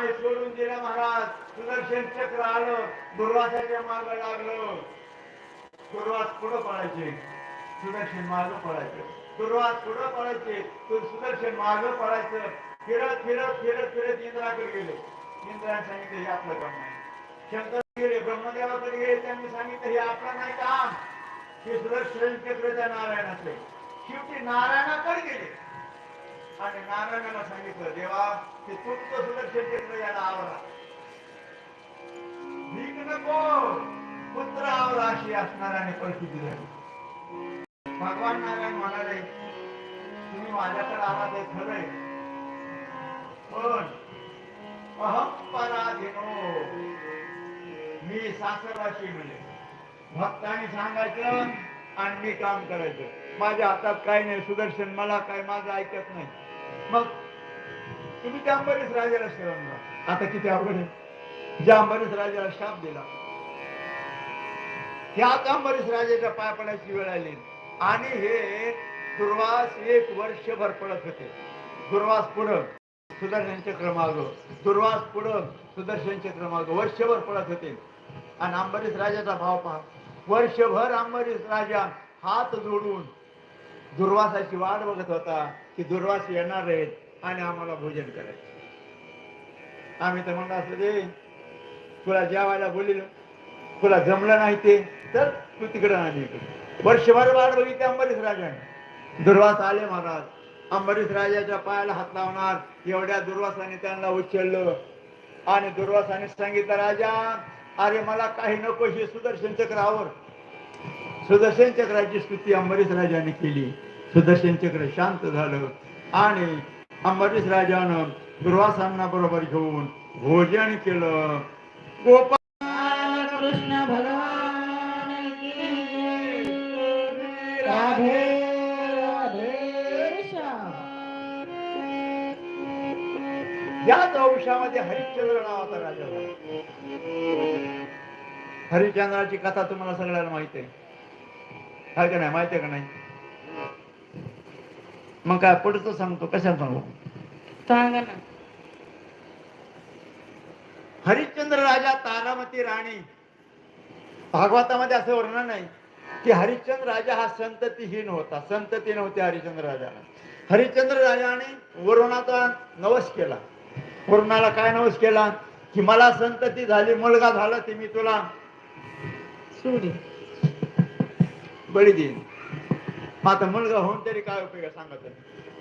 आणि सोडून दिलं महाराज. सुदर्शन चक्र आलं. दुर्वासाच्या मार्ग लागलं. दुर्वास पुढं पडायचे. सुदर्शन मार्ग पडायचं. दुर्वास पुढं पडायचे. तर सुदर्शन मार्ग पडायचं. फिरत फिरत फिरत फिरत इंद्राकडे गेले. इंद्राने सांगितलं हे आपलं काम नाही शंकर गेले. ब्रह्मदेवाकडे गेले. त्यांनी सांगितलं हे आपलं नाही काम हे सुदर्शन चक्र त्या नारायणाचे शेवटी नारायणाकडे गेले. आणि नारायणाला सांगितलं देवा ते तुमचं सुदर्शन केलं याला आवरा भीक नको पुत्र आवरा अशी असणाऱ्याने परिस्थिती झाली. भगवान नारायण म्हणाले तुम्ही माझ्याकडे आला ते खरंय पण अहम पराधीनो मी सासरवाशी म्हणजे भक्तांनी सांगायचं आणि मी काम करायचं. माझ्या हातात काही नाही सुदर्शन मला काय माझं ऐकत नाही. मग तुम्ही त्या अंबरीस राजाला शरण आता किती अवघड आहे. ज्या अंबरीश राजाला शाप दिला त्याच अंबरीश राजाच्या पाय पडायची वेळ आली. आणि हे दुर्वास एक वर्षभर पडत होते. दुर्वास पुढं सुदर्शन चक्र माग दुर्वास पुढं सुदर्शन चक्र माग वर्षभर पडत होते. आणि अंबरीश राजाचा भाव पहा. वर्षभर अंबरीश राजा हात जोडून दुर्वासाची वाट बघत होता की दुर्वास येणार आहेत आणि आम्हाला भोजन करायचं. आम्ही तर म्हणलं असं दे तुला जेवायला बोलिल तुला जमलं नाही ते तर तू तिकडं आली इकडे. वर्षभर वाट बघितली अंबरीश राजाने. दुर्वास आले महाराज. अंबरीश राजाच्या पायाला हात लावणार एवढ्या दुर्वासाने त्यांना उचललं. आणि दुर्वासाने सांगितलं राजा अरे मला काही नको हे सुदर्शन चक्रावर. सुदर्शन चक्राची स्तुती अंबरीश राजाने केली. सुदर्शन चक्र शांत झालं आणि अंबरीश राजानं दुर्वासांना बरोबर घेऊन भोजन केलं. गोपाल कृष्ण भगवान. राधे याच वंशामध्ये हरिश्चंद्र नावाचा राजा हरिश्चंद्राची कथा तुम्हाला सगळ्यांना माहिती आहे. आहे का नाही? माहिती का नाही? मग काय पुढचं सांगतो कशा सांगू सांगा ना. हरिश्चंद्र राजा तारामती राणी. भागवतामध्ये असं वर्णन नाही की हरिश्चंद्र राजा हा संततीहीन होता. संतती नव्हती हरिश्चंद्र राजाला. हरिश्चंद्र राजाने वरुणाचा नवस केला. वरुणाला काय नवस केला? की मला संतती झाली मुलगा झाला ते मी तुला बळी देईन आता मुलगा होऊन तरी काय उपयोग आहे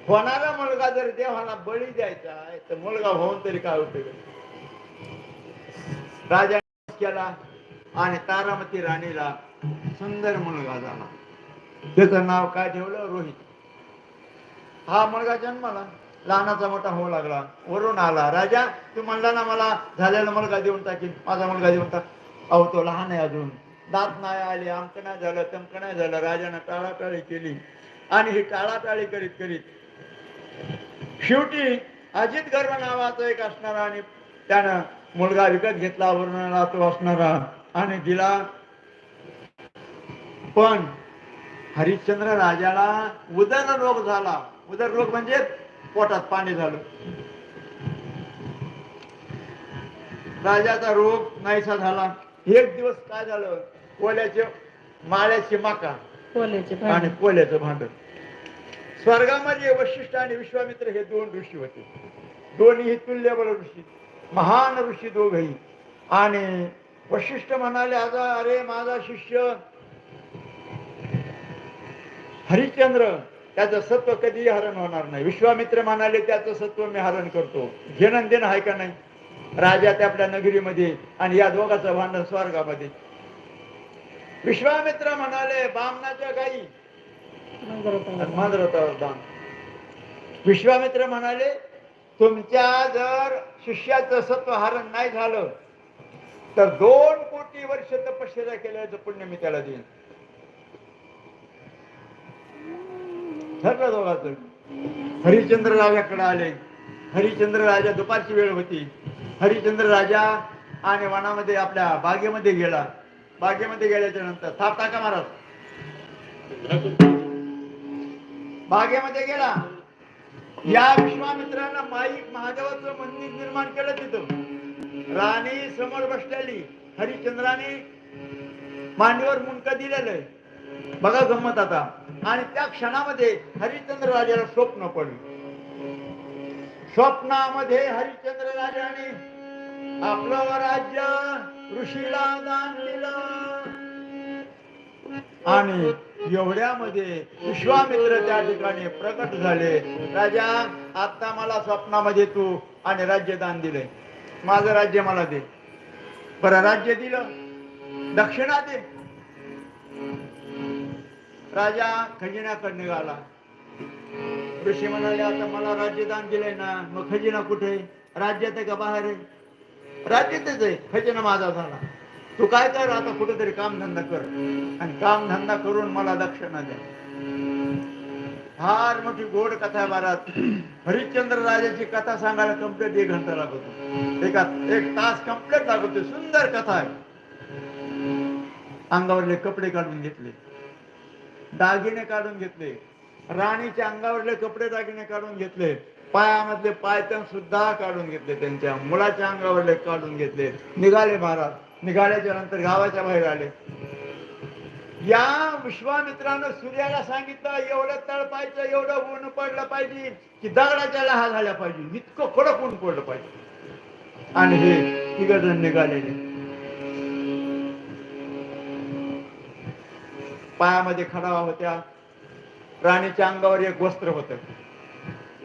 होणारा मुलगा जर देवाला बळी द्यायचा आहे तर मुलगा होऊन तरी काय उपयोग आहे? राजा केला आणि तारामती राणीला सुंदर मुलगा झाला. त्याचं नाव काय ठेवलं? रोहित. हा मुलगा जन्माला. लहानाचा मोठा होऊ लागला. वरून आला. राजा तू म्हणला ना मला झालेला मुलगा देऊन टाकीन. माझा मुलगा देऊन टाक. अहो तो लहान आहे अजून. दात नाही आले आमकं नाही झालं तमकं नाही झालं राजानं टाळाटाळी केली. आणि ही टाळाटाळी करीत करीत शेवटी अजित गर्व नावाचा एक असणारा आणि त्यानं मुलगा विकत घेतला वर्णाला तो असणारा. आणि दिला. पण हरिश्चंद्र राजाला उदर रोग झाला. उदर रोग म्हणजे पोटात पाणी झालं. राजाचा रोग नाहीसा झाला. एक दिवस काय झालं? कोल्याचे माळ्याची माका कोल्याचे आणि कोल्याचं भांड. स्वर्गामध्ये वशिष्ठ आणि विश्वामित्र हे दोन ऋषी होते. दोन्ही तुल्यबळ ऋषी महान ऋषी दोघही. आणि वशिष्ठ म्हणाले आता अरे माझा शिष्य हरिश्चंद्र त्याचं सत्व कधीही हरण होणार नाही. विश्वामित्र म्हणाले त्याचं सत्व मी हरण करतो. घेणं देणं आहे का नाही? राजा त्या आपल्या नगरीमध्ये आणि या दोघांचं भांडण स्वर्गामध्ये. विश्वामित्र म्हणाले बामणाच्या गाई. मांजरतावर विश्वामित्र म्हणाले तुमच्या जर शिष्याचं सत्व हरण नाही झालं तर दोन कोटी वर्ष तपश्चर्या केल्याचं पुण्य मी त्याला देईन. ठरलं दोघांचं हरिश्चंद्र राजाकडे आले. हरिश्चंद्र राजा दुपारची वेळ होती. हरिश्चंद्र राजा आणि वनामध्ये आपल्या बागेमध्ये गेला. बागेमध्ये गेल्याच्यानंतर. थाप टाका महाराज. बागेमध्ये गेला. या विश्वामित्रानं माई महादेवाचं मंदिर निर्माण केलं तिथं. राणी समोर बसलेली. हरिश्चंद्राने मांडीवर मुंडक दिलेलं आहे. बघा गमत आता. आणि त्या क्षणामध्ये हरिश्चंद्र राजाला स्वप्न पडलं. स्वप्नामध्ये हरिश्चंद्र राजाने आपलं राज्य ऋषीला दान दिलं. आणि एवढ्यामध्ये विश्वामित्र त्या ठिकाणी प्रकट झाले. राजा आता मला स्वप्नामध्ये तू आणि राज्य दान दिले माझं राज्य मला दे. बरं राज्य दिलं. दक्षिणा दे. राजा खजिन्याकडे निघाला. ऋषी म्हणाले आता मला राज्यदान दिलंय ना मग खजिना कुठे? राज्यात आहे का बाहेर आहे? राज्यातच आहे. खजिना माझा झाला. तू काय कर आता कुठेतरी कामधंदा कर. आणि कामधंदा करून मला दक्षिणा द्या. फार मोठी गोड कथा आहे महाराज. हरिश्चंद्र राजाची कथा सांगायला कंप्लीट एक घंटा लागतो. एका एक तास कंप्लीट लागतो. सुंदर कथा आहे. अंगावरले कपडे काढून घेतले. दागिने काढून घेतले. राणीच्या अंगावरले कपडे दागिने काढून घेतले. पायामधले पायतन सुद्धा काढून घेतले त्यांच्या. मुलाच्या अंगावरले काढून घेतले. निघाले महाराज. निघाल्याच्या नंतर गावाच्या बाहेर आले. या विश्वामित्रानं सूर्याला सांगितलं एवढं तळपायचं एवढं ऊन पडलं पाहिजे की दगडाच्या लहा झाल्या पाहिजे. इतकं कडक ऊन पडलं पाहिजे. आणि हे तिघजण निघालेले. पायामध्ये खडावा होत्या. राणीच्या अंगावर एक वस्त्र होत.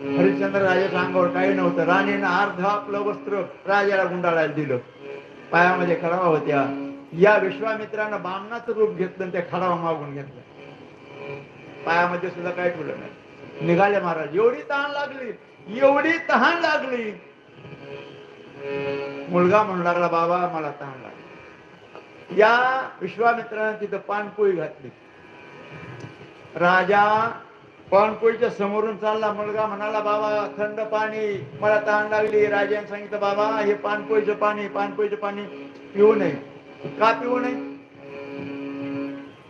हरिश्चंद्र राजाच्या अंगावर काही नव्हतं. राणीनं अर्ध आपलं वस्त्र राजाला गुंडाळायला दिलं. पायामध्ये खडावा होत्या. या विश्वामित्रानं बामणाचं रूप घेतलं त्या खडावा मागून घेतलं. पायामध्ये सुद्धा काही ठेवलं नाही. निघाले महाराज. एवढी तहान लागली. एवढी तहान लागली. मुलगा म्हणू लागला बाबा मला तहान लागली. या विश्वामित्रानं तिथं पानपोळी घातली. राजा पानपोळीच्या समोरून चालला मुलगा म्हणाला बाबा थंड पाणी मला ताण लागली. राजाने सांगितलं बाबा हे पानपोळीचं पाणी पाणपोळीचं पाणी पिऊ नये. का पिऊ नये?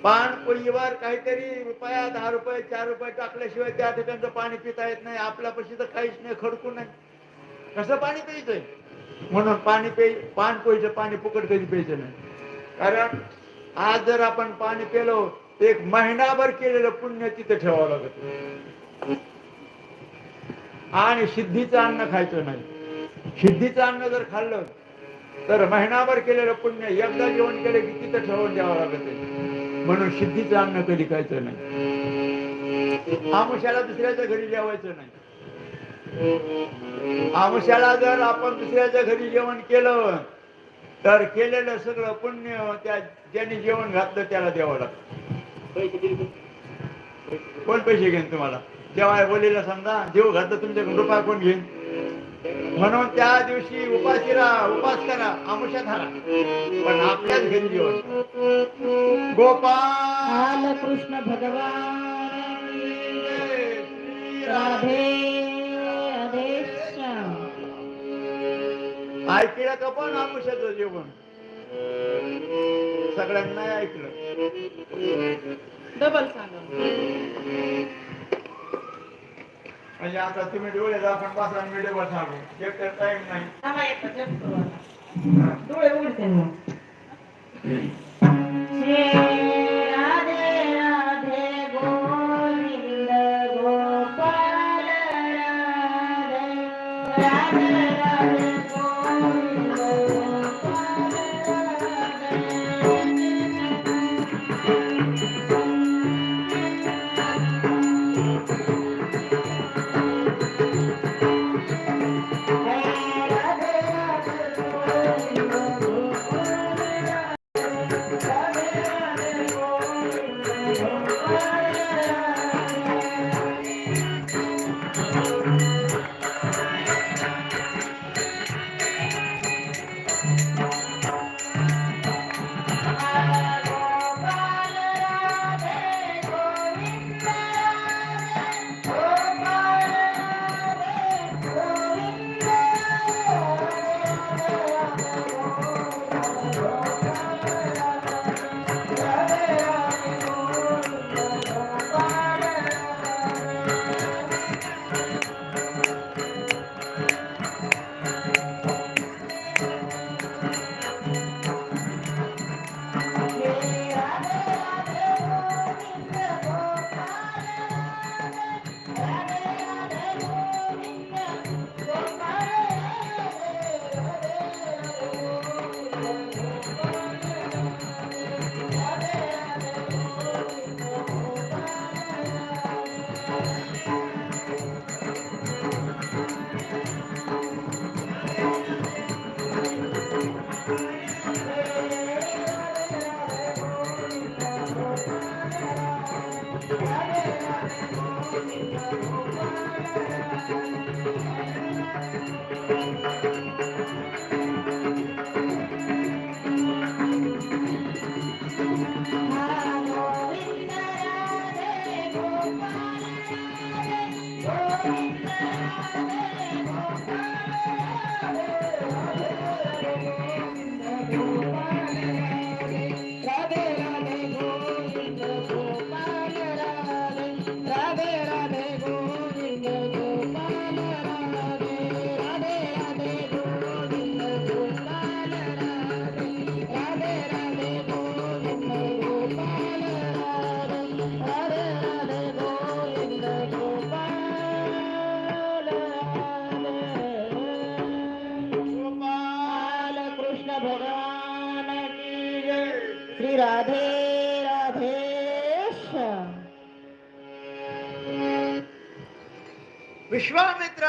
पाणपोळीवर काहीतरी रुपया दहा रुपये चार रुपये टाकल्याशिवाय त्या ठिकाणचं पाणी पिता येत नाही. आपल्यापाशी तर काहीच नाही खडकून नाही कसं पाणी प्यायचंय? म्हणून पाणी पे पाणपोळीचं पाणी फुकट कधी प्यायचं नाही. कारण आज जर आपण पाणी पेलो एक महिनाभर केलेलं पुण्य तिथे ठेवावं लागत आणि सिद्धीचं अन्न खायचं नाही. सिद्धीचं अन्न जर खाल्लं तर महिनाभर केलेलं पुण्य एकदा जेवण केलं की तिथं ठेवून द्यावं लागत म्हणून सिद्धीचं अन्न कधी खायचं नाही. आमुष्याला दुसऱ्याच्या घरी जेवायचं नाही. आमुष्याला जर आपण दुसऱ्याच्या घरी जेवण केलं तर केलेलं सगळं पुण्य त्या ज्याने जेवण घातलं त्याला द्यावं लागतं. कोण पैसे घेईन तुम्हाला? जेव्हा बोलीला समजा जेव घातलं तुमच्याकडून रुपया कोण घेईन? म्हणून त्या दिवशी उपाशी राहा उपास करा आमुषा धरा. पण आपल्याच घरी जेवण. गोपाल कृष्ण भगवान ऐकलं का पण आमुष्याचं जेवण? सगळ्यांना ऐकलं. डबल सांगा. म्हणजे आता तुम्ही डोळे आपण पाच आणि व्हिडिओ सांगू एक तर टाइम नाही. डोळे उघडते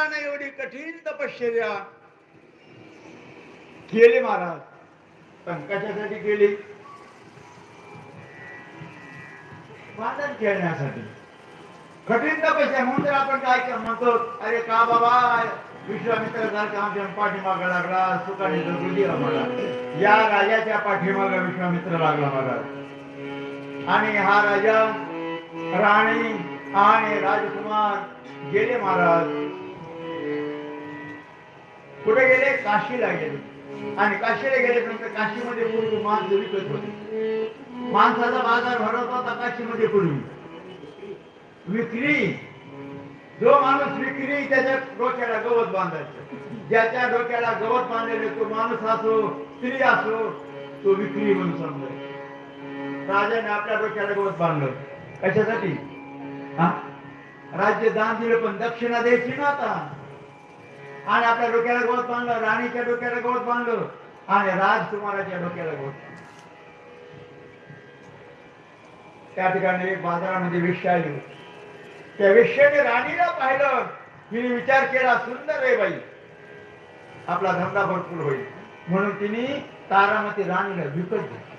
विश्वामित्राने एवढी कठीण तपश्चर्या. केली महाराज. पण कशासाठी केली. वादन खेळण्यासाठी. कठीण तपस्या म्हणून तर आपण काय म्हणतो? अरे का बाबा? विश्वामित्र सारखा आमच्या पाठीमागा लागला. सुखाने जगू दिला मला या राजाच्या पाठीमागा विश्वामित्र लागला महाराज. आणि हा राजा राणी आणि राजकुमार गेले महाराज. कुठे गेले काशीला गेले. आणि काशीला गेल्यानंतर काशीमध्ये पूर्वी मांस विकत होते माणसाचा बाजार भरत होता काशीमध्ये पूर्वी विक्री. जो माणूस विक्री त्याच्या डोक्याला गवत बांधायचं. ज्याच्या डोक्याला गवत बांधलेले तो माणूस असो स्त्री असो तो विक्री म्हणून समजाय राजाने आपल्या डोक्याला गवत बांधलं. कशासाठी? हा? राज्य दान दिलं पण दक्षिणा द्यायची ना आता. आणि आपल्या डोक्याला गोत बांधलं राणीच्या डोक्याला गोत बांधलं आणि राजकुमाराच्या डोक्याला गोत त्या ठिकाणी एक बाजारामध्ये विष आली. त्या वेश्याने राणीला पाहिलं. तिने विचार केला सुंदर आहे बाई. आपला धंदा भरपूर होईल. म्हणून तिने तारामती राणीला विकत घेतली.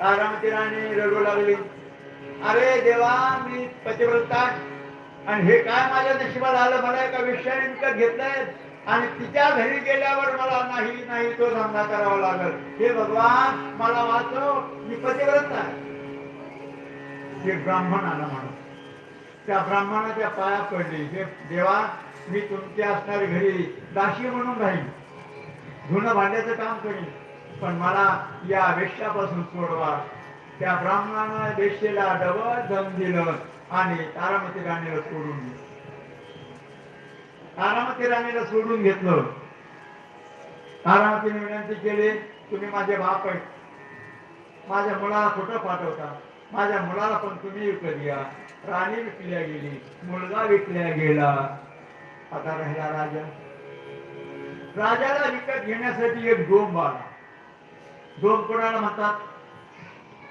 तारामती राणी रडू लागली. अरे देवा मी पतिव्रता आणि हे काय माझ्या नशिबाला आलं? मला एका विषयाने विकत घेतलंय. आणि तिच्या घरी गेल्यावर मला नाही नाही तो धंदा करावा लागल. हे भगवान मला वाचव. मी पतिव्रत आहे. हे ब्राह्मण आला म्हणून. त्या ब्राह्मणाच्या पाया पडली. हे देवा मी तुमच्या असणारी घरी दाशी म्हणून राहील धुणं भांड्याचं काम करीन. पण मला या वेश्यापासून सोडवा. त्या ब्राह्मणानं वेश्येला डबल दम दिलं. आणि तारामती राणीला सोडून दिलं तारामती राणीला सोडून घेतलं. तारामतीने विनंती केली तुम्ही माझे बाप आहेत. माझ्या मुलाला कुठं पाठवता. माझ्या मुलाला पण तुम्ही विकत घ्या. राणी विकल्या गेली मुलगा विकल्या गेला. आता राहिला राजा. राजाला विकत घेण्यासाठी एक डोंब आला डोंब कोणाला म्हणतात?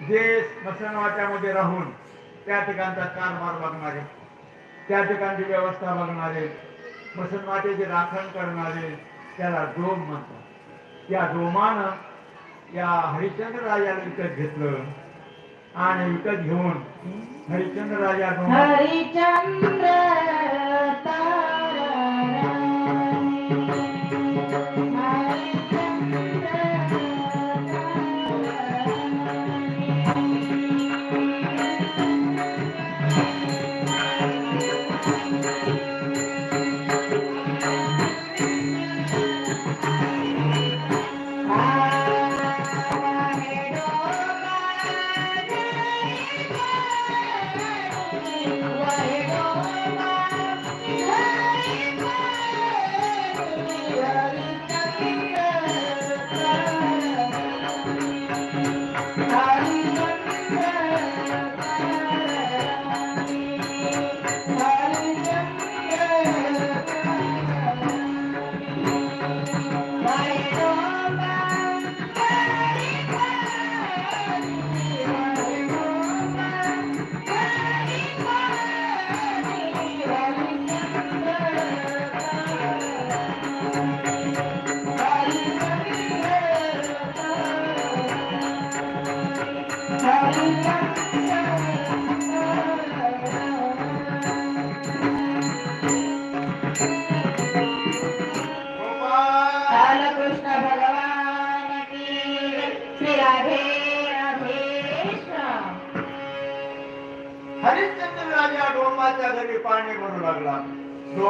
जे स्मशानवाट्यामध्ये राहून त्या ठिकाणचा कारभार बघणारे त्या ठिकाणची व्यवस्था बघणारे मसनमातेचे राखण करणारे त्याला डोम म्हणतात. या डोमानं या हरिश्चंद्र राजाला विकत घेतलं आणि विकत घेऊन हरिश्चंद्र राजा हरिचंद्र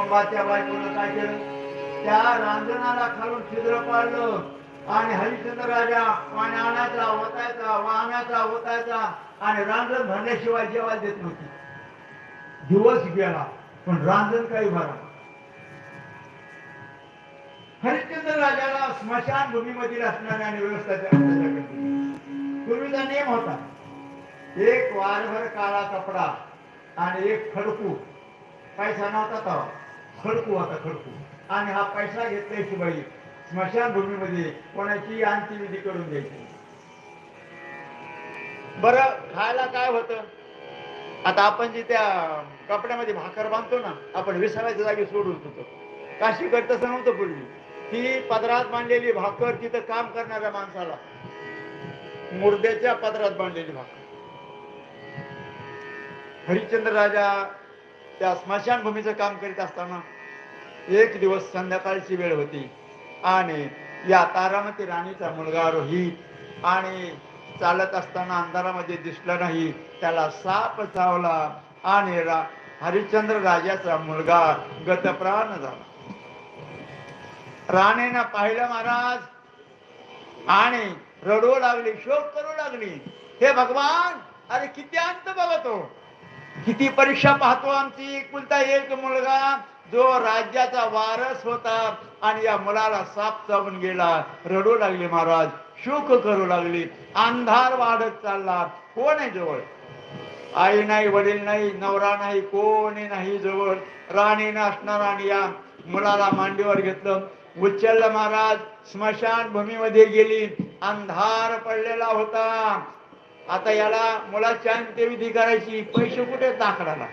डोंबाच्या बायकोनं काय केलं? त्या रांजणाला खालून छिद्र पाडलं. आणि हरिश्चंद्र राजा पाणी आणायचा होतायचा वाहण्याचा होतायचा आणि रांजण भरण्याशिवाय जेवायला देत नव्हती. दिवस गेला पण रांजण काही भरा हरिश्चंद्र राजाला स्मशान भूमीमधील असणाऱ्या आणि व्यवस्था पूर्वीचा नियम होता एक वारभर काळा कपडा आणि एक खडकू. पैसा नव्हता तवा. खडकू आता खडकू. आणि हा पैसा घेतलाय शिवाई स्मशानभूमीमध्ये कोणाची अंत्यविधी करून द्यायची? बर खायला काय होत? आता आपण जे त्या कपड्यामध्ये भाकर बांधतो ना आपण विसाव्याच्या जागी सोडून होतो काशी करत तसं नव्हतं पूर्वी ती पदरात बांधलेली भाकर तिथं काम करणाऱ्या माणसाला. मुर्द्याच्या पदरात बांधलेली भाकर. हरिश्चंद्र राजा त्या स्मशानभूमीचं काम करीत असताना एक दिवस संध्याकाळची वेळ होती. आणि या तारामती राणीचा मुलगा रोहित आणि चालत असताना अंधारामध्ये दिसला नाही त्याला साप चावला आणि रा हरिश्चंद्र राजाचा मुलगा गतप्राण झाला. राणेनं पाहिलं महाराज आणि रडू लागली शोक करू लागली. हे भगवान अरे किती अंत बघतो. किती परीक्षा पाहतो आमची कुलता एक मुलगा जो राज्याचा वारस होता आणि या मुलाला साप चावून गेला रडू लागले महाराज शोक करू लागली अंधार वाढत चालला. कोण आहे जवळ? आई नाही वडील नाही नवरा नाही कोणी नाही जवळ. राणी नसणार आणि या मुलाला मांडीवर घेतलं. उचललं महाराज स्मशान भूमीमध्ये गेली. अंधार पडलेला होता. आता याला मुलाची अंत्यविधी करायची. पैसे कुठे लाकडाला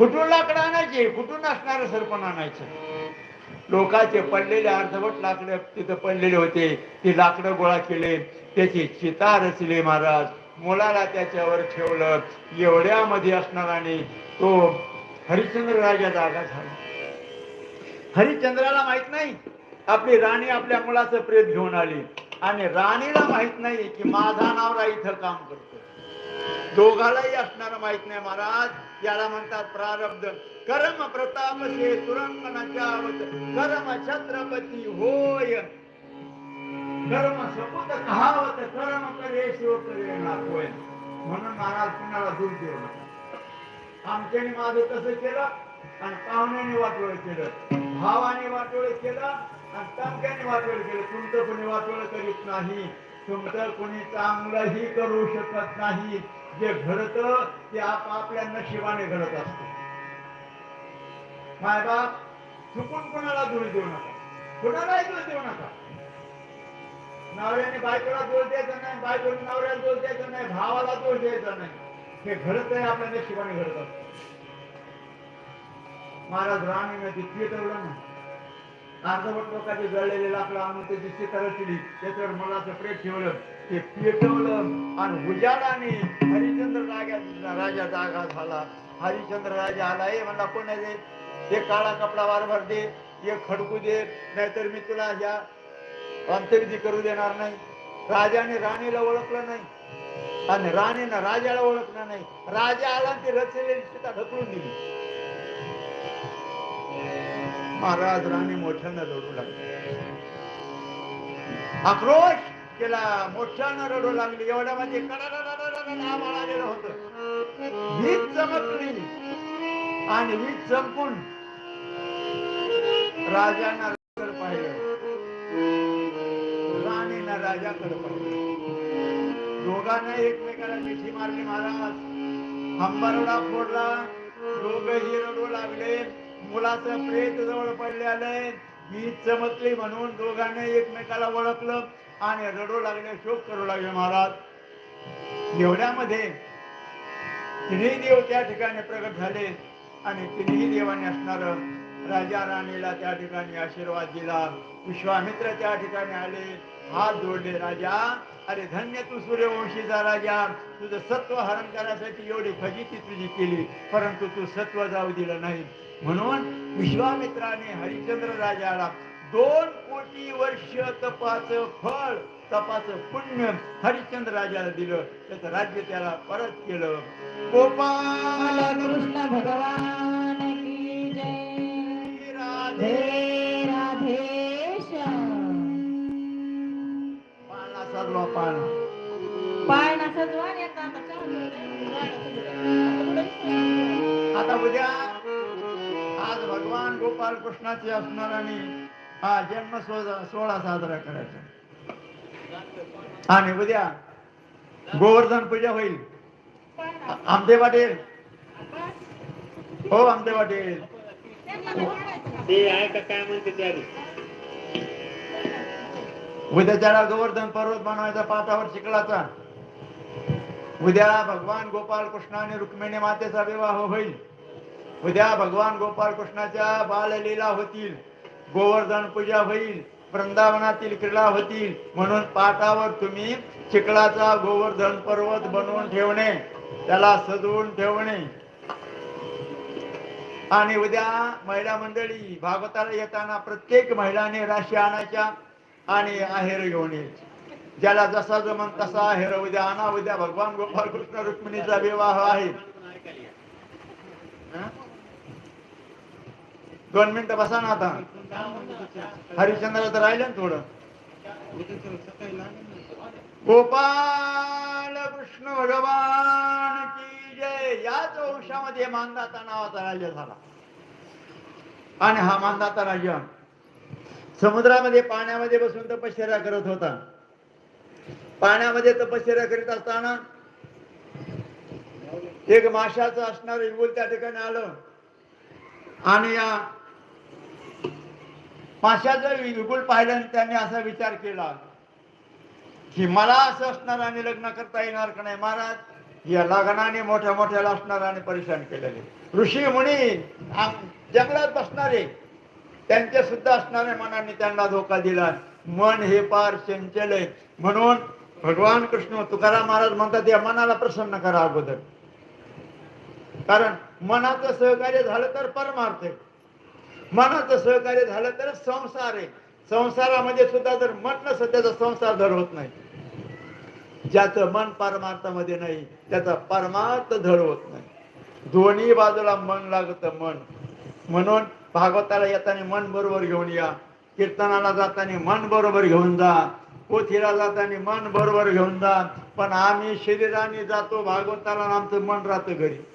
फुटून लाकडं आणायचे फुटून असणार सरपण आणायचं. लोकाचे पडलेले अर्धवट लाकडे तिथं पडलेले होते. ते लाकडं गोळा केले. त्याची चिता रचली महाराज. मुलाला त्याच्यावर ठेवलं. एवढ्यामध्ये असणार आणि तो हरिश्चंद्र राजा जागा झाला. हरिश्चंद्राला माहीत नाही. आपली राणी आपल्या मुलाचं प्रेत घेऊन आली. आणि राणीला माहीत नाही की माझा नवरा इथं काम करतो. दोघालाही असणार माहीत नाही महाराज. याला म्हणतात प्रारब्ध. कर्म प्रताप से तुरंग नचावत कर्म छत्रपती होय. कर्म सपूत कहावत. कर्म करे शिव करे नाकोय. म्हणून महाराज कुणाला दूर देऊ आमच्याने माझं तसं केलं आणि पाहुण्याने वाटोळ केलं. भावाने वाटोळ केलं आणि टमक्याने वाटोळ केलं. तुमचं कोणी वाटोळ करीत नाही. तुमचं कोणी चांगलंही करू शकत नाही. जे घडत ते आपापल्या नशिबाने घडत असत. मायबाप चुकून कोणाला दूर देऊ नका? कोणालाही दूर देऊ नका. नवऱ्याने बायकोला दोष द्यायचा नाही बायकोने नवऱ्याला दोष द्यायचा नाही भावाला दोष द्यायचा नाही. हे घडत आहे आपल्या नशिबाने घडत असत. महाराज राणीने ते पेटवलं नाही अर्धवट लोकांचे जळलेले लाकडं आणून त्याची चित्र केली त्याच्यावर मुलाचं प्रेम ठेवलं. ते पेटवलं आणि उजाडाने हरिश्चंद्र राजा राजा जागा झाला. हरिश्चंद्र राजा आला. हे म्हणला कोण आहे ते एक काळा कपडा वारभार दे. एक खडकू दे. नाहीतर मी तुला ह्या अंत्यविधी करू देणार नाही. राजाने राणीला ओळखलं नाही. आणि राणीनं राजाला ओळखलं नाही. राजा आला ते रचलेली सीता ढकलून दिली. महाराज राणी मोठ्यानं रडू लागले. आक्रोश केला मोठ्यानं रडू लागली. एवढ्या म्हणजे आलेलं होत वीज चमकली आणि वीज चमकून राजांना पाहिलं राणीनं राजाकडे पाहिलं दोघांना एकमेकाला मिठी मारली महाराज हंबरडा फोडला दोघही रडू लागले मुलाचं प्रेत जवळ पडलेलंय मी चमकली म्हणून दोघांनी एकमेकाला ओळखलं आणि रडू लागले शोक करू लागले महाराज. एवढ्यामध्ये तिन्ही देव त्या ठिकाणी प्रगट झाले आणि तिन्ही देवाने असणार राजा राणीला त्या ठिकाणी आशीर्वाद दिला. विश्वामित्र त्या ठिकाणी आले हात जोडले राजा अरे धन्य तू सूर्यवंशीचा राजा. तुझं सत्व हरण करण्यासाठी एवढी फजिती तुझी केली परंतु तू सत्व जाऊ दिलं नाही. म्हणून विश्वामित्राने हरिश्चंद्र राजाला दोन कोटी वर्ष तपाचं फळ तपाचं पुण्य हरिश्चंद्र राजाला दिलं. त्याचं राज्य त्याला परत केलं. गोपाल कृष्ण भगवान की जय. राधे. राधे पाळणा साधला पाळणा येतात आता उद्या भगवान गोपाल कृष्णाचे असणार आणि हा जन्म सोहळा साजरा करायचा. आणि उद्या गोवर्धन पूजा होईल. आ- आमटे पाटील. हो आमटे पाटील. ते आहे का काय म्हणते ते आधी उद्या त्याला गोवर्धन पर्वत बनवायचा पाटावर चिखलाचा. उद्या भगवान गोपाल कृष्ण आणि रुक्मिणी मातेचा विवाह होईल. उद्या भगवान गोपाळ कृष्णाच्या बाललीला होतील. गोवर्धन पूजा होईल. वृंदावनातील क्रीडा होतील. म्हणून पाटावर तुम्ही चिखलाचा गोवर्धन पर्वत बनवून ठेवणे. त्याला सजवून ठेवणे. आणि उद्या महिला मंडळी भागवताला येताना प्रत्येक महिलाने राशी आणायच्या आणि आहेर घेऊन यायची ज्याला जसा जमन तसा आहेर उद्या आणा. उद्या भगवान गोपाळ कृष्ण रुक्मिणीचा विवाह आहे. दोन मिनिटं बसा ना आता. हरिश्चंद्र तर राहिलं ना थोडं. गोपाल कृष्ण भगवान की जय. याच वंशामध्ये मानदाता नावाचा राज्य झाला. आणि हा मानदाता राज्य समुद्रामध्ये पाण्यामध्ये बसून तपश्चर्या करत होता. पाण्यामध्ये तपश्चर्या करीत असताना एक माशाचं असणार युगुल त्या ठिकाणी आलं. आणि या माशाचं युगुल पाहिलं आणि त्यांनी असा विचार केला. की मला असं असणार आणि लग्न करता येणार का नाही महाराज? या लग्नाने मोठ्या मोठ्याला असणार आणि परेशान केलेले. ऋषी मुनी जंगलात बसणारे त्यांचे सुद्धा असणाऱ्या मनाने त्यांना धोका दिला. मन हे पार चंचल आहे म्हणून भगवान कृष्ण तुकाराम महाराज म्हणतात या मनाला प्रसन्न करा अगोदर. कारण मनाचं सहकार्य झालं तर परमार्थ आहे. मनाचं सहकार्य झालं तर संसार आहे. संसारामध्ये सुद्धा जर मन सध्याचा त्याचा संसार धड होत नाही. ज्याचं मन परमार्थामध्ये नाही त्याचा परमार्थ धड होत नाही. दोन्ही बाजूला मन लागत मन. म्हणून भागवताला येताना मन बरोबर घेऊन या. कीर्तनाला जाताना मन बरोबर घेऊन जा. पोथीला जाताना मन बरोबर घेऊन जा. पण आम्ही शरीराने जातो भागवताला आमचं मन राहतं घरी.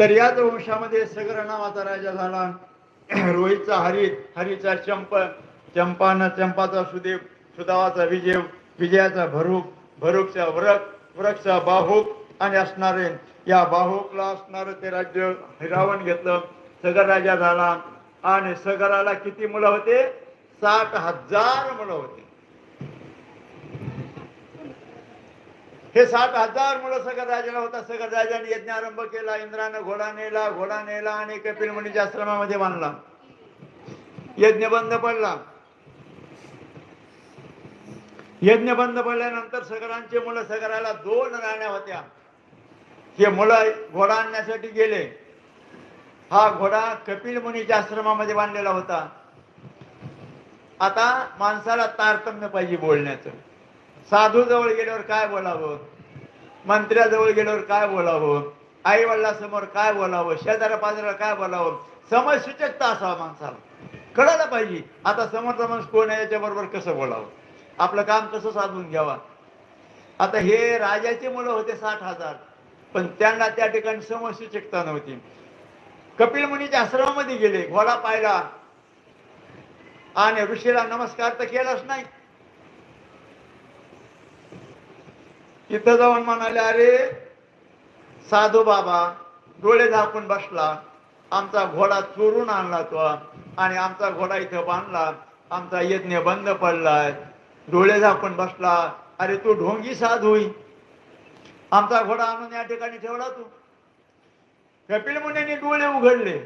तर याच वंशामध्ये सगर नावाचा राजा झाला. रोहितचा हरित हरीचा चंप चंपानं चंपाचा सुदेव सुदावाचा विजय विजयाचा भरूक भरूकचा व्रक व्रकचा बाहुक आणि असणारे या बाहुकला असणारं ते राज्य हिरावण घेतलं. सगर राजा झाला आणि सगराला किती मुलं होते? साठ हजार मुलं होते. हे सात हजार मुलं सगर राजाला होता. सगर राजाने यज्ञ आरंभ केला. इंद्रानं घोडा नेला घोडा नेला आणि कपिल मुनीच्या आश्रमामध्ये बांधला. यज्ञ बंद पडला. यज्ञ बंद पडल्यानंतर सगरांचे मुलं सगराला दोन राण्या होत्या. हे मुलं घोडा आणण्यासाठी गेले. हा घोडा कपिल मुनीच्या आश्रमामध्ये बांधलेला होता. आता माणसाला तारतम्य पाहिजे बोलण्याचं. साधू जवळ गेल्यावर काय बोलावं? मंत्र्याजवळ गेल्यावर काय बोलावं? आई वडिलासमोर काय बोलावं? शेजाऱ्या पाजाऱ्याला काय बोलावं? समज सूचकता असावा माणसाला. कळायला पाहिजे. आता समोरचा माणूस कोण आहे याच्या बरोबर कसं बोलावं? आपलं काम कसं साधून घ्यावा? आता हे राजाचे मुलं होते साठ हजार पण त्यांना त्या ठिकाणी समज सूचकता नव्हती. कपिल मुनीच्या आश्रमामध्ये गेले घोडा पाहिला. आणि ऋषीला नमस्कार तर केलाच नाही. तिथं जाऊन म्हणाले अरे साधू बाबा डोळे झाकून बसला. आमचा घोडा चोरून आणला तो आणि आमचा घोडा इथं बांधला. आमचा यज्ञ बंद पडलाय. डोळे झाकून बसला. अरे तू ढोंगी होई आमचा घोडा आणून या ठिकाणी ठेवला तू. कपिल मुनीने डोळे उघडले.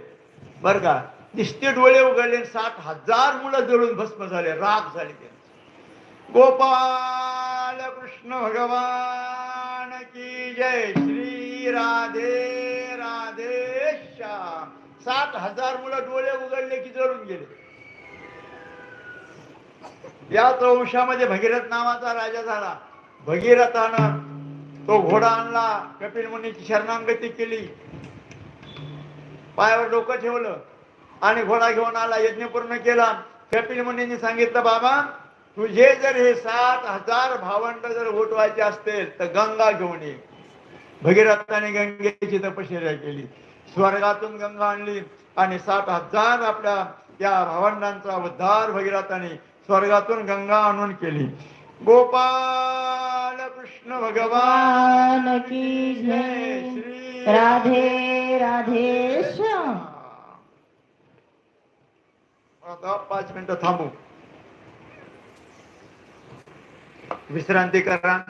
बर का निस्ते डोळे उघडले साठ हजार मुलं जळून भस्म झाले राग झाले त्यांचे. गोपाळ कृष्ण भगवान की जय। श्री राधे राधे श्याम। सात हजार मुलं डोळे उघडले की जळून गेले. याच वंशामध्ये भगीरथ नावाचा राजा झाला. भगीरथानं तो घोडा आणला कपिल मुनीची शरणांगती केली. पायावर डोकं ठेवलं आणि घोडा घेऊन आला यज्ञ पूर्ण केला. कपिल मुनींनी सांगितलं बाबा तुझे जर हे सात हजार भावंड जर उठवायचे असतील तर गंगा घेऊन ये. भगीरथाने गंगेची तपश्चर्या केली. स्वर्गातून गंगा आणली आणि सात हजार आपल्या त्या भावंडांचा उद्धार भगीरथाने स्वर्गातून गंगा आणून केली. गोपाल कृष्ण भगवान की जय श्री राधे आता पाच मिनिटं थांबू. विश्रांती करा.